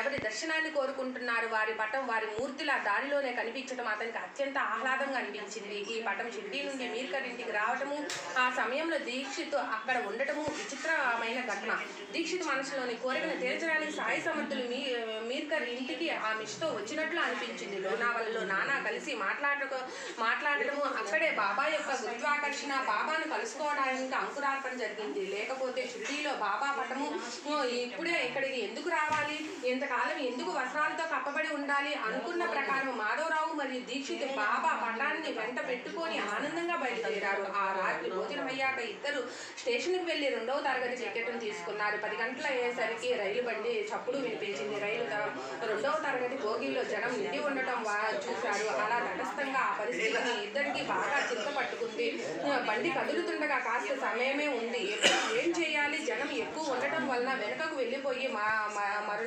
ఎవరి దర్శనాన్ని కోరుకుంటున్నారు? వారి పటం వారి మూర్తిలా దారిలోనే కనిపించడం అతనికి అత్యంత ఆహ్లాదంగా అనిపించింది. ఈ పటం షిర్డీ నుండి మీర్కర్ ఇంటికి రావటము ఆ సమయంలో దీక్షిత్ అక్కడ ఉండటము విచిత్రమైన ఘటన. దీక్షిత్ మనసులోని కోరికను తీర్చడానికి సాయి సమర్థులు మీ మీర్కర్ ఇంటికి ఆ మిష్తో వచ్చినట్లు అనిపించింది. లోనావల్లో నానా కలిసి మాట్లాడక మాట్లాడటము అక్కడే బాబా యొక్క గురుత్వాకర్షణ బాబాను కలుసుకోవడానికి అంకురార్పణ జరిగింది. లేకపోతే బాబా పటము ఇప్పుడే ఇక్కడికి ఎందుకు రావాలి? ఇంతకాలం ఎందుకు వస్త్రాలతో కప్పబడి ఉండాలి అనుకున్న ప్రకారం మాధవరావు మరియు దీక్షిత్ బాబా పటాన్ని వెంట పెట్టుకొని ఆనందంగా బయలుదేరారు. ఆ రాత్రి భోజనం అయ్యాక ఇద్దరు స్టేషన్కి వెళ్ళి రెండవ తరగతి టికెట్ను తీసుకున్నారు. పది గంటల అయ్యేసరికి రైలు బండి చప్పుడు వినిపించింది. రైలు రెండవ తరగతి భోగిలో జనం నిండి ఉండటం చూశారు. అలా తటస్థంగా ఆ పరిస్థితిని ఇద్దరికి బాగా చింత పట్టుకుంది బండి కదులుతుండగా కాస్త సమయమే ఉంది. ఏం చేయాలి? జనం వలన వెనుకకు వెళ్ళిపోయి మా మా- మరో